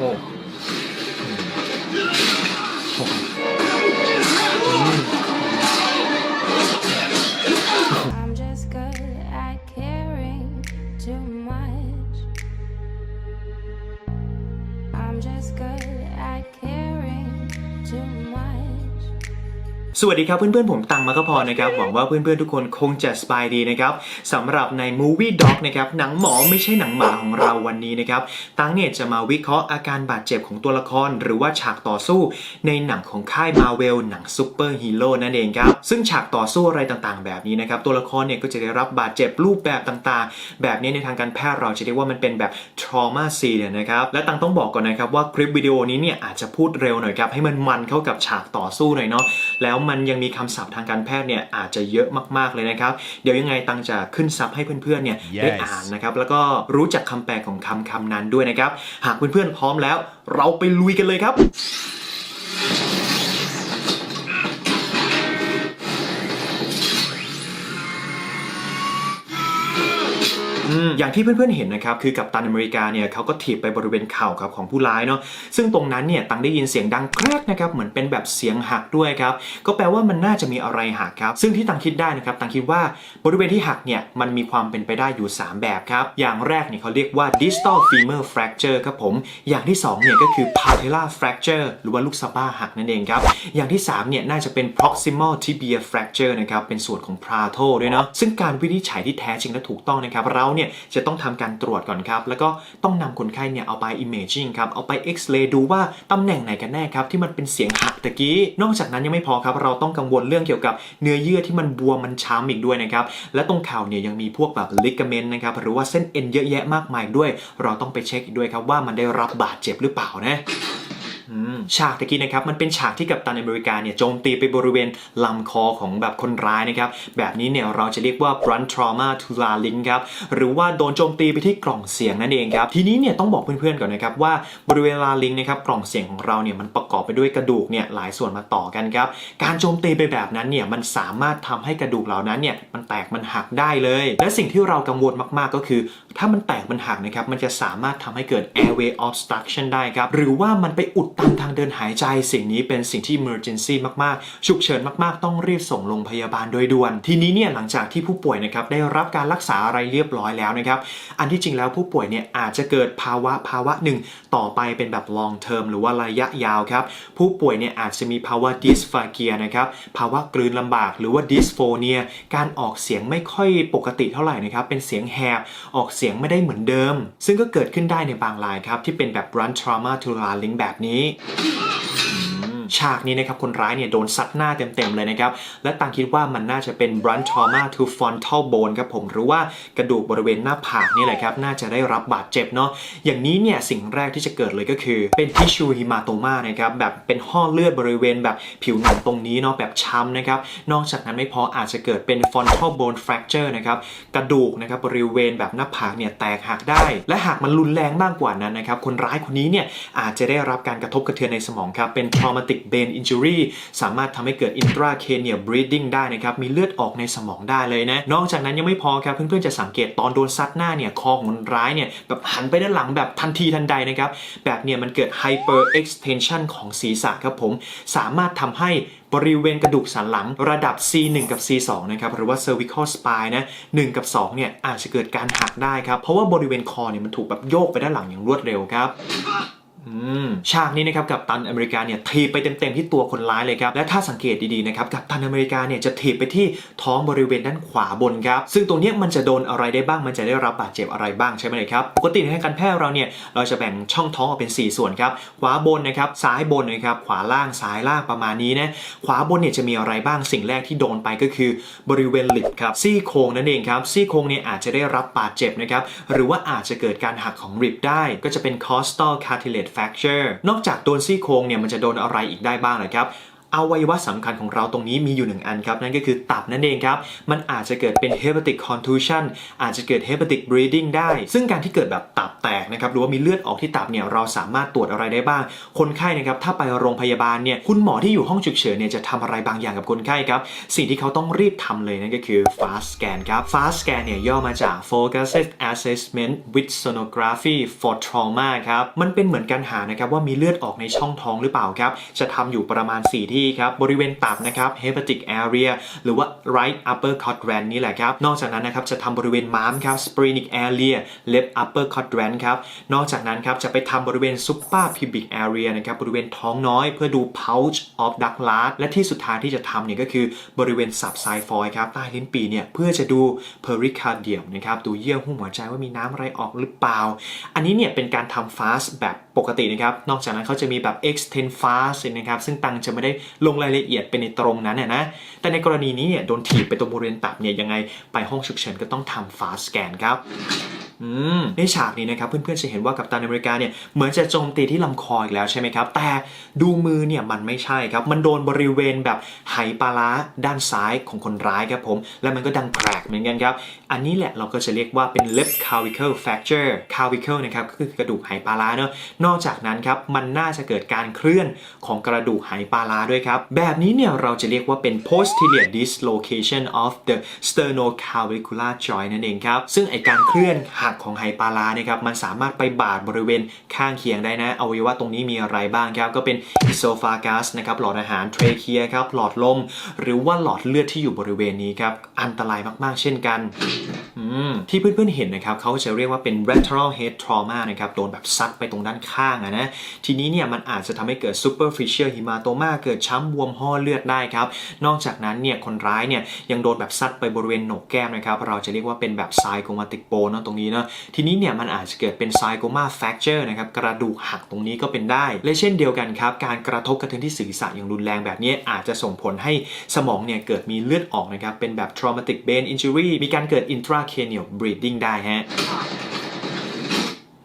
อ้ สวัสดีครับเพื่อนๆผมตังมาก็พอนะครับ หวังว่าเพื่อนๆทุกคนคงจะสบายดีนะครับสำหรับใน Movie Doc นะครับหนังหมอไม่ใช่หนังหมาของเราวันนี้นะครับตังเนี่ยจะมาวิเคราะห์อาการบาดเจ็บของตัวละคร หรือว่าฉากต่อสู้ในหนังของค่ายมาเวลหนังซูเปอร์ฮีโร่นั่นเองครับซึ่งฉากต่อสู้อะไรต่างๆ แบบนี้นะครับตัวละครเนี่ยก็จะได้รับบาดเจ็บรูปแบบต่างๆ แบบนี้ในทางการแพทย์เราจะเรียกว่ามันเป็นแบบ trauma scene นะครับและตังต้องบอกก่อนนะครับว่าคลิปวิดีโอนี้เนี่ยอาจจะพูดเร็วหน่อยครับให้มันมันเข้ากับฉากต่อสู้หน่อยเนาะแล้วมันยังมีคำศัพท์ทางการแพทย์เนี่ยอาจจะเยอะมากๆเลยนะครับ เดี๋ยวยังไงตังจะขึ้นซับให้เพื่อนๆเนี่ยได้ Yes อ่านนะครับ แล้วก็รู้จักคำแปลของคำคำนั้นด้วยนะครับ หากเพื่อนๆพร้อมแล้ว เราไปลุยกันเลยครับ อย่างที่เพื่อนๆเห็นนะครับคือกัปตันอเมริกาเนี่ยเขาก็ถีบไปบริเวณเข่าครับของผู้ร้ายเนาะซึ่งตรงนั้นเนี่ยตังได้ยินเสียงดังแครกนะครับเหมือนเป็นแบบเสียงหักด้วยครับก็แปลว่ามันน่าจะมีอะไรหักครับซึ่งที่ตังคิดได้นะครับตังคิดว่าบริเวณที่หักเนี่ยมันมีความเป็นไปได้อยู่ 3 แบบครับอย่างแรกเนี่ยเขาเรียกว่า distal femur fracture ครับผมอย่างที่2เนี่ยก็คือ patella fracture หรือว่าลูกสะบ้าหักนั่นเองครับอย่างที่3เนี่ยน่าจะเป็น proximal tibia fracture นะครับเป็นส่วนของ plateau ด้วยเนาะซึ่งการวินิจฉัยที่แท้จริงและถูกต้องนะครับเราเนี่ยจะต้องทำการตรวจก่อนครับ แล้วก็ต้องนำคนไข้เนี่ยเอาไป imaging ครับ เอาไปเอ็กซเรย์ดูว่าตำแหน่งไหนกันแน่ครับ ที่มันเป็นเสียงหักตะกี้ นอกจากนั้นยังไม่พอครับ เราต้องกังวลเรื่องเกี่ยวกับเนื้อเยื่อที่มันบวมมันช้ำอีกด้วยนะครับ และตรงเข่าเนี่ยยังมีพวกแบบลิกเมนต์นะครับหรือว่าเส้นเอ็นเยอะแยะมากมายด้วย เราต้องไปเช็คอีกด้วยครับว่ามันได้รับบาดเจ็บหรือเปล่านะ ฉากตะกี้นะครับมันเป็นฉากที่กัปตันอเมริกาเนี่ยโจมตีไปบริเวณลำคอของแบบคนร้ายนะครับแบบนี้เนี่ยเราจะเรียกว่า blunt trauma to larynx ครับหรือว่าโดนโจมตีไปที่กล่องเสียงนั่นเองครับทีนี้เนี่ยต้องบอกเพื่อนๆก่อนนะครับว่าบริเวณ larynx นะครับกล่องเสียงของเราเนี่ยมันประกอบไปด้วยกระดูกเนี่ยหลายส่วนมาต่อกันครับการโจมตีไปแบบนั้นเนี่ยมันสามารถทำให้กระดูกเหล่านั้นเนี่ยมันแตกมันหักได้เลย และสิ่งที่เรากังวลมากๆก็คือ ถ้ามันแตกมันหักนะครับมันจะสามารถทำให้เกิด airway obstruction ได้ครับหรือว่ามันไปอุดตันทางเดินหายใจสิ่งนี้เป็นสิ่งที่ emergency มาก ๆ ฉุกเฉินมาก ๆ ต้องรีบส่งโรงพยาบาลโดยด่วน ทีนี้เนี่ยหลังจากที่ผู้ป่วยนะครับได้รับการรักษาอะไรเรียบร้อยแล้วนะครับ อันที่จริงแล้วผู้ป่วยเนี่ยอาจจะเกิดภาวะภาวะหนึ่งต่อไปเป็นแบบ long term หรือว่าระยะยาวครับ ผู้ป่วยเนี่ยอาจจะมีภาวะ dysphagia นะครับ ภาวะกลืนลำบากหรือว่า dysphonia การออกเสียงไม่ค่อยปกติเท่าไหร่นะครับ เป็นเสียงแหบ ออกเสียงไม่ได้เหมือนเดิม ซึ่งก็เกิดขึ้นได้ในบางรายครับที่เป็นแบบ blunt trauma to larynx แบบนี้ meat. ฉากนี้นะครับคนร้ายเนี่ยโดนซัดหน้าเต็มๆเลยนะครับและต่างคิดว่ามันน่าจะเป็น blunt trauma to frontal bone ครับผมหรือว่ากระดูกบริเวณหน้าผากนี่แหละครับน่าจะได้รับบาดเจ็บเนาะอย่างนี้เนี่ยสิ่งแรกที่จะเกิดเลยก็คือ เป็น tissue hematoma นะครับแบบเป็นห่อเลือดบริเวณแบบผิวหนังตรงนี้เนาะแบบช้ำนะครับนอกจากนั้นไม่พออาจจะเกิดเป็น frontal bone fracture นะครับกระดูกนะครับบริเวณแบบหน้าผากเนี่ยแตกหักได้ และหากมันรุนแรงมากกว่านั้นนะครับคนร้ายคนนี้เนี่ยอาจจะได้รับการกระทบกระเทือนในสมองครับเป็น traumatic brain injury สามารถทำให้เกิด intracranial bleeding ได้นะครับ มีเลือดออกในสมองได้เลยนะ นอกจากนั้นยังไม่พอครับ เพื่อนๆจะสังเกตตอนโดนซัดหน้าเนี่ย คอของคนร้ายเนี่ย แบบหันไปด้านหลังแบบทันทีทันใดนะครับ แบบเนี่ยมันเกิด hyper extension ของศีรษะครับผม สามารถทำให้บริเวณกระดูกสันหลังระดับ C1 กับ C2 นะครับหรือว่า cervical spine นะ1กับ 2 เนี่ยอาจจะเกิดการหักได้ครับ เพราะว่าบริเวณคอเนี่ยมันถูกแบบโยกไปด้านหลังอย่างรวดเร็วครับ ฉากนี้นะครับกับตันอเมริกาเนี่ยทีบไปเต็มๆที่ตัวคนร้ายเลยครับและถ้าสังเกตดีๆนะครับกับตันอเมริกาเนี่ยจะทีบไปที่ท้องบริเวณด้านขวาบนครับซึ่งตรงนี้มันจะโดนอะไรได้บ้างมันจะได้รับบาดเจ็บอะไรบ้างใช่ไหมครับปกติในทางการแพทย์เราเนี่ยเราจะแบ่งช่องท้องออกเป็น 4 ส่วนครับขวาบนนะครับซ้ายบนนะครับขวาล่างซ้ายล่างประมาณนี้นะขวาบนเนี่ยจะมีอะไรบ้างสิ่งแรกที่โดนไปก็คือบริเวณหลิบครับซี่โครงนั่นเองครับซี่โครงเนี่ยอาจจะได้รับบาดเจ็บนะครับหรือว่าอาจจะเกิดการหักของริบได้ก็จะเป็น costal cartilage fracture นอกจากโดนซี่โครงเนี่ยมันจะโดนอะไรอีกได้บ้างนะครับ อวัยวะสำคัญของเราตรงนี้มีอยู่หนึ่งอันครับ นั่นก็คือตับนั่นเองครับ มันอาจจะเกิดเป็น hepatic contusion อาจจะเกิด hepatic bleeding ได้ ซึ่งการที่เกิดแบบตับแตกนะครับหรือว่ามีเลือดออกที่ตับเนี่ยเราสามารถตรวจอะไรได้บ้าง คนไข้นะครับถ้าไปโรงพยาบาลเนี่ยคุณหมอที่อยู่ห้องฉุกเฉินเนี่ยจะทำอะไรบางอย่างกับคนไข้ครับสิ่งที่เขาต้องรีบทำเลยนั่นก็คือ fast scan ครับ fast scan เนี่ยย่อมาจาก focused assessment with sonography for trauma ครับมันเป็นเหมือนการหานะครับว่ามีเลือดออกในช่องท้องหรือเปล่าครับจะทำอยู่ประมาณ 4 ที่ครับบริเวณตับนะครับ hepatic area หรือว่า right upper quadrant นี่แหละครับ นอกจากนั้นนะครับจะทำบริเวณม้ามครับ splenic area left upper quadrant ครับ นอกจากนั้นครับจะไปทำบริเวณ supra pubic area นะครับบริเวณท้องน้อยเพื่อดู pouch of Douglas และที่สุดท้ายที่จะทำเนี่ยก็คือบริเวณ subxiphoid ครับใต้ลิ้นปีเนี่ยเพื่อจะดู pericardium นะครับดูเยื่อหุ้มหัวใจว่ามีน้ำอะไรออกหรือเปล่า อันนี้เนี่ยเป็นการทำ fast แบบปกตินะครับ นอกจากนั้นเขาจะมีแบบ extend fast นะครับ ซึ่งตังจะไม่ได้ลงรายละเอียดไปในตรงนั้นนะ แต่ในกรณีนี้เนี่ยโดนถีบไปตรงบริเวณตับเนี่ยยังไงไปห้องฉุกเฉินก็ต้องทำ fast scan ครับอืมในฉากนี้นะครับเพื่อนๆจะเห็นว่ากัปตันอเมริกาเนี่ยเหมือนจะโจมตีที่ลำคออีกแล้วใช่ไหมครับ แต่ดูมือเนี่ยมันไม่ใช่ครับ มันโดนบริเวณแบบไหปลาร้าด้านซ้ายของคนร้ายครับผม และมันก็ดังแกรกเหมือนกันครับ อันนี้แหละเราก็จะเรียกว่าเป็น left clavicle fracture clavicle นะครับก็คือกระดูกไหปลาร้าเนอะนอกจากนั้นครับมันน่าจะเกิดการเคลื่อนของกระดูกไหปลาร้าด้วยครับ แบบนี้เนี่ยเราจะเรียกว่าเป็น posterior dislocation of the sternoclavicular joint นั่นเองครับ ซึ่งไอการเคลื่อนหักของไหปลาร้านะครับมันสามารถไปบาดบริเวณข้างเคียงได้นะอวัยวะตรงนี้มีอะไรบ้างครับ ก็เป็น esophagus นะครับหลอดอาหาร trachea ครับหลอดลม หรือว่าหลอดเลือดที่อยู่บริเวณนี้ครับอันตรายมากๆ เช่นกัน ที่เพื่อนๆเห็นนะครับเขาจะเรียกว่าเป็น lateral head trauma นะครับโดนแบบซัดไปตรงด้านข้างะนะทีนี้เนี่ยมันอาจจะทำให้เกิด superficial hematoma เกิดช้ำบวมห่อเลือดได้ครับ นอกจากนั้นเนี่ยคนร้ายเนี่ยยังโดนแบบซัดไปบริเวณโหนกแก้มนะครับเราจะเรียกว่าเป็นแบบ zygomatic bone นะตรงนี้เนาะทีนี้เนี่ยมันอาจจะเกิดเป็น zygoma fracture นะครับกระดูกหักตรงนี้ก็เป็นได้ และเช่นเดียวกันครับการกระทบกระเทือนที่ศีรษะอย่างรุนแรงแบบนี้อาจจะส่งผลให้สมองเนี่ยเกิดมีเลือดออกนะครับเป็นแบบ traumatic brain injury มีการเกิด intra intracranial bleeding ได้ฮะ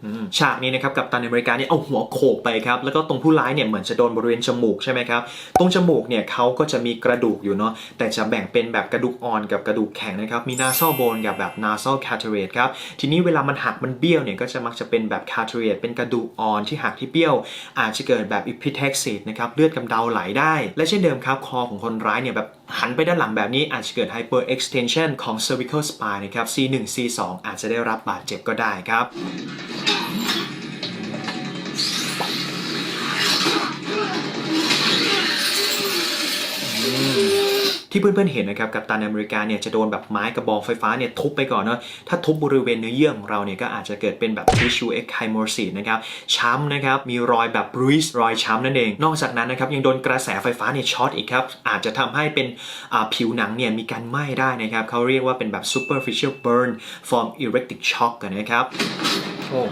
อืมฉากนี้นะครับกับตันอเมริกาเนี่ยเอาหัวโขกไปครับแล้วก็ตรงผู้ร้ายเนี่ยเหมือนจะโดนบริเวณจมูกใช่ไหมครับตรงจมูกเนี่ยเขาก็จะมีกระดูกอยู่เนาะแต่จะแบ่งเป็นแบบกระดูกอ่อนกับกระดูกแข็งนะครับมี nasal bone กับแบบ nasal cataracte ครับทีนี้เวลามันหักมันเบี้ยวเนี่ยก็จะมักจะเป็นแบบ cataracte เป็นกระดูกอ่อนที่หักที่เบี้ยว อาจจะเกิดแบบ epitaxis นะครับเลือดกำเดาไหลได้ และเช่นเดิมครับคอของคนร้ายเนี่ยแบบหันไปด้านหลังแบบนี้อาจจะเกิด hyperextension ของ cervical spine นะครับ C1 C2 อาจจะได้รับบาดเจ็บก็ได้ครับ ที่เพื่อนๆเห็นนะครับกับตันอเมริกาเนี่ยจะโดนแบบไม้กระบองไฟฟ้าเนี่ยทุบไปก่อนเนาะถ้าทุบบริเวณเนื้อเยื่อของเราเนี่ยก็อาจจะเกิดเป็นแบบ tissue ecchymosis นะครับช้ำนะครับมีรอยแบบ bruise รอยช้ำนั่นเอง นอกจากนั้นนะครับยังโดนกระแสไฟฟ้าเนี่ยช็อตอีกครับอาจจะทำให้เป็นผิวหนังเนี่ยมีการไหม้ได้นะครับเขาเรียกว่าเป็นแบบ superficial burn from electric shock กันนะครับโอ้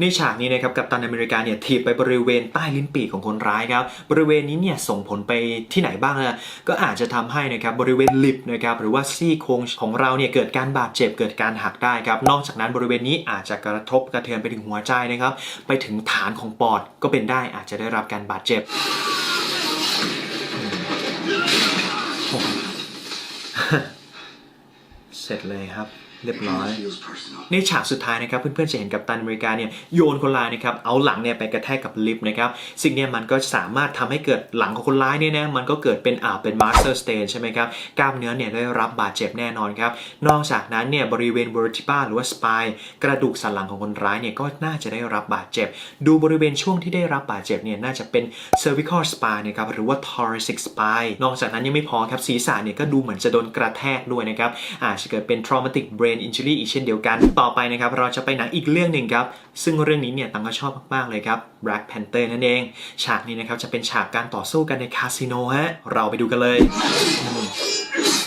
ในฉากนี้นะครับกัปตันอเมริกาเนี่ยถีบไปบริเวณใต้ลิ้นปีกของคนร้ายครับบริเวณนี้เนี่ยส่งผลไปที่ไหนบ้างนะก็อาจจะทำให้นะครับบริเวณลิปนะครับหรือว่าซี่โครงของเราเนี่ยเกิดการบาดเจ็บเกิดการหักได้ครับนอกจากนั้นบริเวณนี้อาจจะกระทบกระเทือนไปถึงหัวใจนะครับ ไปถึงฐานของปอดก็เป็นได้อาจจะได้รับการบาดเจ็บเสร็จเลยครับ เรียบร้อย ในฉากสุดท้ายนะครับเพื่อนๆจะเห็นกับตันอเมริกาเนี่ยโยนคนร้ายนะครับเอาหลังเนี่ยไปกระแทกกับลิฟต์นะครับสิ่งนี้มันก็สามารถทำให้เกิดหลังของคนร้ายเนี่ยนะมันก็เกิดเป็นอ่าเป็นมาสเตอร์สเตนใช่ไหมครับกล้ามเนื้อเนี่ยได้รับบาดเจ็บแน่นอนครับนอกจากนั้นเนี่ยบริเวณ vertebra หรือว่าสปายกระดูกสันหลังของคนร้ายเนี่ยก็น่าจะได้รับบาดเจ็บ ดูบริเวณช่วงที่ได้รับบาดเจ็บเนี่ยน่าจะเป็น cervical spine นะครับหรือว่า thoracic spine นอกจากนั้นยังไม่พอครับศีรษะเนี่ยก็ดูเหมือนจะโดนกระแทกด้วยนะครับอาจจะเกิดเป็น traumatic brain นอินชูรี่อีกเช่นเดียวกัน ต่อไปนะครับเราจะไปหนังอีกเรื่องหนึ่งครับ ซึ่งเรื่องนี้เนี่ยตังก็ชอบมากๆเลยครับ Black Panther นั่นเอง ฉากนี้นะครับจะเป็นฉากการต่อสู้กันในคาสิโนฮะเราไปดูกันเลย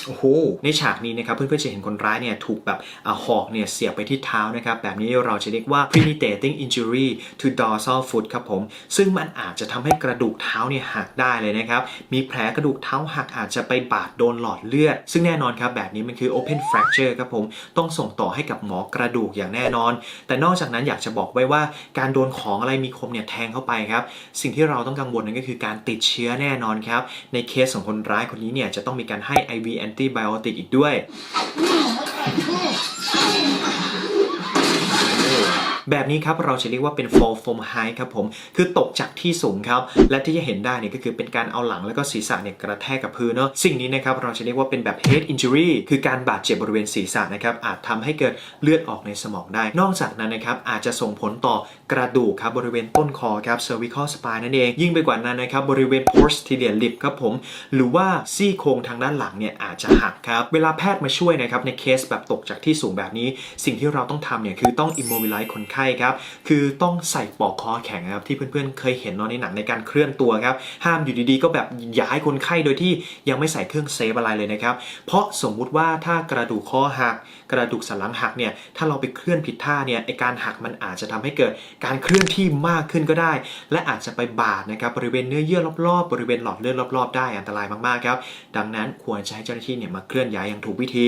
โอ้โหในฉากนี้นะครับเพื่อนๆจะเห็นคนร้ายเนี่ยถูกแบบอหอกเนี่ยเสียบไปที่เท้านะครับแบบนี้เราจะเรียกว่า predating injury to dorsal foot ครับผม ซึ่งมันอาจจะทำให้กระดูกเท้าเนี่ยหักได้เลยนะครับ มีแผลกระดูกเท้าหักอาจจะไปบาดโดนหลอดเลือด ซึ่งแน่นอนครับแบบนี้มันคือ open fracture ครับผม ต้องส่งต่อให้กับหมอกระดูกอย่างแน่นอน แต่นอกจากนั้นอยากจะบอกไว้ว่าการโดนของอะไรมีคมเนี่ยแทงเข้าไปครับ สิ่งที่เราต้องกังวลนั่นก็คือการติดเชื้อแน่นอนครับ ในเคสของคนร้ายคนนี้เนี่ยจะต้องมีการให้ IV and ตี้ไบโอติกอีกด้วย แบบนี้ครับเราจะเรียกว่าเป็น fall from high ครับผม คือตกจากที่สูงครับ และที่จะเห็นได้เนี่ยก็คือเป็นการเอาหลังแล้วก็ศีรษะเนี่ยกระแทกกับพื้นเนาะ สิ่งนี้นะครับเราจะเรียกว่าเป็นแบบ head injury คือการบาดเจ็บบริเวณศีรษะนะครับอาจทำให้เกิดเลือดออกในสมองได้ นอกจากนั้นนะครับอาจจะส่งผลต่อกระดูกครับบริเวณต้นคอครับ cervical spine นั่นเอง ยิ่งไปกว่านั้นนะครับบริเวณ posterior lip ครับผม หรือว่าซี่โครงทางด้านหลังเนี่ยอาจจะหักครับ เวลาแพทย์มาช่วยนะครับในเคสแบบตกจากที่สูงแบบนี้ สิ่งที่เราต้องทำเนี่ยคือต้อง immobilize คนไข้ครับ คือต้องใส่ปลอกคอแข็งครับ ที่เพื่อนๆเคยเห็นเนาะในหนังในการเคลื่อนตัวครับ ห้ามอยู่ดีๆ ก็แบบย้ายคนไข้โดยที่ยังไม่ใส่เครื่องเซฟอะไรเลยนะครับ เพราะสมมุติว่าถ้ากระดูกคอหัก กระดูกสันหลังหักเนี่ย ถ้าเราไปเคลื่อนผิดท่าเนี่ย ไอการหักมันอาจจะทำให้เกิดการเคลื่อนที่มากขึ้นก็ได้ และอาจจะไปบาดนะครับบริเวณเนื้อเยื่อรอบๆ บริเวณหลอดเลือดรอบๆ ได้อันตรายมากๆครับ ดังนั้นควรจะให้เจ้าหน้าที่เนี่ยมาเคลื่อนย้ายอย่างถูกวิธี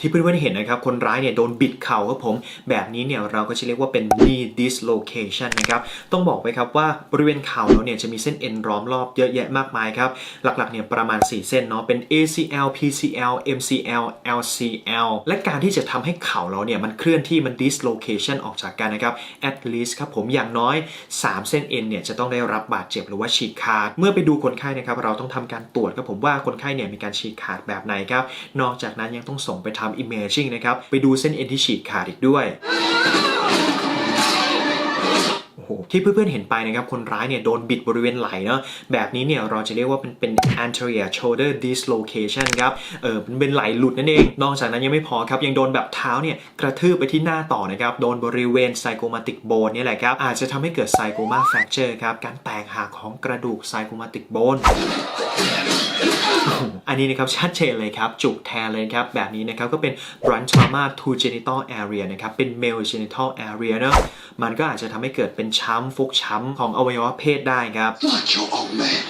ที่เพื่อนๆเห็นนะครับ คนร้ายเนี่ยโดนบิดเข่าครับผม แบบนี้เนี่ยเราก็จะเรียกว่าเป็น knee dislocation นะครับ ต้องบอกไว้ครับว่าบริเวณเข่าเราเนี่ยจะมีเส้นเอ็นล้อมรอบเยอะแยะมากมายครับ หลักๆเนี่ยประมาณ 4 เส้นเนาะ เป็น ACL PCL MCL LCL และการที่จะทำให้เข่าเราเนี่ยมันเคลื่อนที่มัน dislocation ออกจากกันนะครับ at least ครับผมอย่างน้อย 3 เส้นเอ็นเนี่ยจะต้องได้รับบาดเจ็บหรือว่าฉีกขาด เมื่อไปดูคนไข้นะครับเราต้องทำการตรวจครับผมว่าคนไข้เนี่ยมีการฉีกขาดแบบไหนครับ นอกจากนั้นยังต้องส่งไปทำ imaging นะครับ ไปดูเส้นเอ็นที่ฉีกขาดอีกด้วยโอ้โหที่เพื่อนๆเห็นไปนะครับ คนร้ายเนี่ยโดนบิดบริเวณไหล่เนาะแบบนี้เนี่ยเราจะเรียกว่าเป็นเป็น anterior shoulder dislocation ครับเออเป็นเป็นไหล่หลุดนั่นเอง นอกจากนั้นยังไม่พอครับ ยังโดนแบบเท้าเนี่ยกระทืบไปที่หน้าต่อนะครับ โดนบริเวณ zygomatic bone นี่แหละครับ อาจจะทำให้เกิด zygoma fracture ครับ การแตกหักของกระดูก zygomatic bone อันนี้นะครับชัดเจนเลยครับ จุกแทนเลยครับ แบบนี้นะครับก็เป็น blunt trauma to genital area นะครับ เป็น male genital area เนอะมันก็อาจจะทำให้เกิดเป็นช้ำฟกช้ำของอวัยวะเพศได้ครับ Not your old man.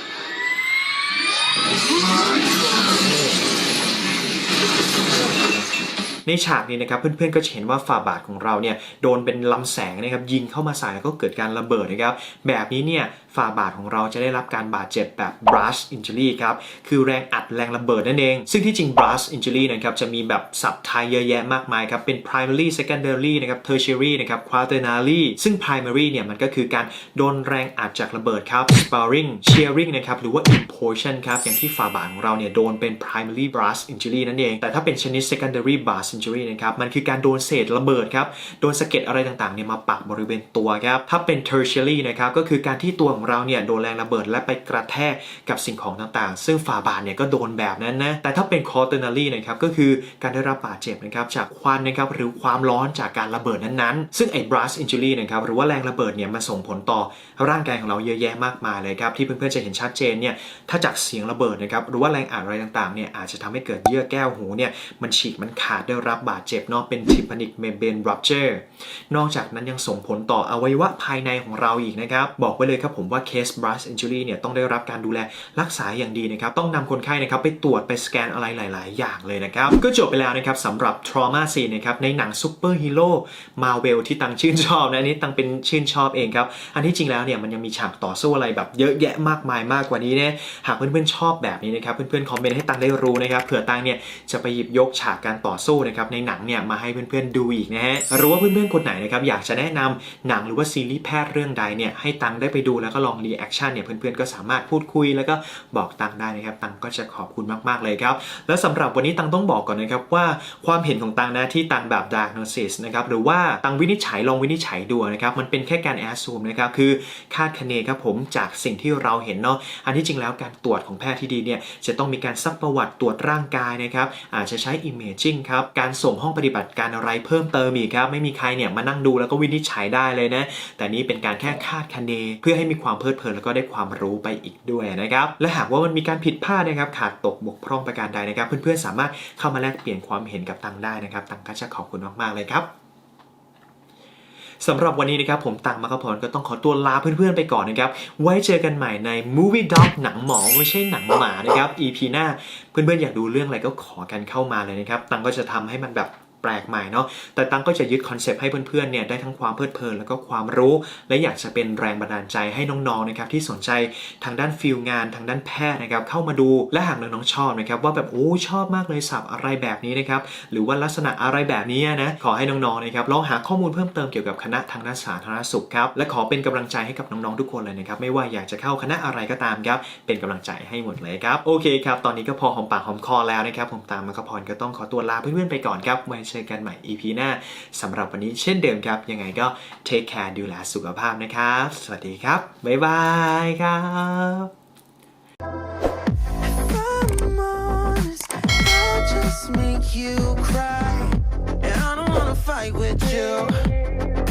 ในฉากนี้นะครับเพื่อนๆก็จะเห็นว่าฝ่าบาทของเราเนี่ยโดนเป็นลำแสงนะครับยิงเข้ามาใส่แล้วก็เกิดการระเบิดนะครับแบบนี้เนี่ยฝ่าบาทของเราจะได้รับการบาดเจ็บแบบ brush injury ครับ คือแรงอัดแรงระเบิดนั่นเอง ซึ่งที่จริง brush injury นะครับจะมีแบบศัพท์ไทยเยอะแยะมากมายครับ เป็น primary secondary นะครับ tertiary นะครับ quaternary ซึ่ง primary เนี่ยมันก็คือการโดนแรงอัดจากระเบิดครับ sparring shearing นะครับ หรือว่า implosion ครับ อย่างที่ฝ่าบาทของเราเนี่ยโดนเป็น primary brush injury นั่นเอง แต่ถ้าเป็นชนิด secondary brush injury นะครับ มันคือการโดนเศษระเบิดครับ โดนสะเก็ดอะไรต่างๆเนี่ยมาปักบริเวณตัวครับ ถ้าเป็น tertiary นะครับ ก็คือการที่ตัวของเราเนี่ยโดนแรงระเบิดและไปกระแทกกับสิ่งของต่างๆ ซึ่งฝ่าบาทเนี่ยก็โดนแบบนั้นนะแต่ถ้าเป็น quaternary นะครับก็คือการได้รับบาดเจ็บนะครับจากควันนะครับหรือความร้อนจากการระเบิดนั้นๆ ซึ่งไอ้ brush injury นะครับหรือว่าแรงระเบิดเนี่ยมาส่งผลต่อร่างกายของเราเยอะแยะมากมายเลยครับที่เพื่อนๆจะเห็นชัดเจนเนี่ยถ้าจากเสียงระเบิดนะครับหรือว่าแรงอัดอะไรต่างๆเนี่ยอาจจะทำให้เกิดเยื่อแก้วหูเนี่ยมันฉีกมันขาดได้รับบาดเจ็บเนาะเป็น tympanic membrane rupture นอกจากนั้นยังส่งผลต่ออวัยวะภายในของเราอีกนะครับบอกไว้เลยครับผมว่า case brush injury เนี่ยต้องได้รับการดูแลรักษาอย่างดีนะครับ ต้องนำคนไข้นะครับไปตรวจไปสแกนอะไรหลาย ๆ อย่างเลยนะครับ ก็จบไปแล้วนะครับสำหรับ trauma scene นะครับในหนังซูเปอร์ฮีโร่มาเวลที่ตังชื่นชอบนะอันนี้ตังเป็นชื่นชอบเองครับ อันที่จริงแล้วเนี่ยมันยังมีฉากต่อสู้อะไรแบบเยอะแยะมากมายมากกว่านี้เนี่ยหากเพื่อน ๆ ชอบแบบนี้นะครับเพื่อน ๆ คอมเมนต์ให้ตังได้รู้นะครับเผื่อตังเนี่ยจะไปหยิบยกฉากการต่อสู้นะครับในหนังเนี่ยมาให้เพื่อน ๆ ดูอีกนะฮะหรือว่าเพื่อน ๆ คนไหนนะครับอยากจะแนะนำหนังหรือว่าซีรีส์แพทย์เรื่องใดเนี่ยให้ตังได้ไปดูแล้วก็ลองรีแอคชั่นเนี่ยเพื่อนๆก็สามารถพูดคุยแล้วก็บอกตังได้นะครับตังก็จะขอบคุณมากๆเลยครับแล้วสำหรับวันนี้ตังต้องบอกก่อนนะครับว่าความเห็นของตังนะที่ตังแบบ diagnosis นะครับหรือว่าตังวินิจฉัยลองวินิจฉัยดูนะครับมันเป็นแค่การ assume นะครับคือคาดคะเนครับผมจากสิ่งที่เราเห็นเนาะอันที่จริงแล้วการตรวจของแพทย์ที่ดีเนี่ยจะต้องมีการซักประวัติตรวจร่างกายนะครับอาจจะใช้ imaging ครับการส่งห้องปฏิบัติการอะไรเพิ่มเติมอีกครับไม่มีใครเนี่ยมานั่งดูแล้วก็วินิจฉัยได้เลยนะแต่นี้เป็นการแค่คาดคะเนเพื่อให้มีความความเพลิดเพลินแล้วก็ได้ความรู้ไปอีกด้วยนะครับ และหากว่ามันมีการผิดพลาดนะครับขาดตกบกพร่องประการใดนะครับ เพื่อนๆสามารถเข้ามาแลกเปลี่ยนความเห็นกับตังได้นะครับตังก็จะขอบคุณมากๆเลยครับสำหรับวันนี้นะครับผมตังมักกะพรก็ต้องขอตัวลาเพื่อนๆไปก่อนนะครับ ไว้เจอกันใหม่ใน Movie Dog หนังหมอไม่ใช่หนังหมานะครับ EP หน้าเพื่อนๆอยากดูเรื่องอะไรก็ขอกันเข้ามาเลยนะครับ ตังก็จะทำให้มันแบบ แปลกใหม่เนาะแต่ตังก็จะยึดคอนเซปต์ให้เพื่อนๆเนี่ยได้ทั้งความเพลิดเพลินแล้วก็ความรู้ และอยากจะเป็นแรงบันดาลใจให้น้องๆนะครับที่สนใจทางด้านฟิลงานทางด้านแพทย์นะครับเข้ามาดูและหากน้องๆชอบนะครับว่าแบบโอ้ชอบมากเลยสับอะไรแบบนี้นะครับหรือว่าลักษณะอะไรแบบนี้นะขอให้น้องๆนะครับลองหาข้อมูลเพิ่มเติมเกี่ยวกับคณะทางด้านสาธารณสุขครับและขอเป็นกำลังใจให้กับน้องๆทุกคนเลยนะครับไม่ว่าอยากจะเข้าคณะอะไรก็ตามครับเป็นกำลังใจให้หมดเลยครับโอเคครับตอนนี้ก็พอหอมปากหอมคอแล้วนะครับผมตามมาคพรก็ต้องขอตัวลาเพื่อนๆไปก่อนครับไว้เจอกันใหม่ EP หน้าสำหรับวันนี้เช่นเดิมครับ ยังไงก็ take care ดูแลสุขภาพนะครับ สวัสดีครับ บ๊ายบายครับ make you cry. And I don't wanna fight with you.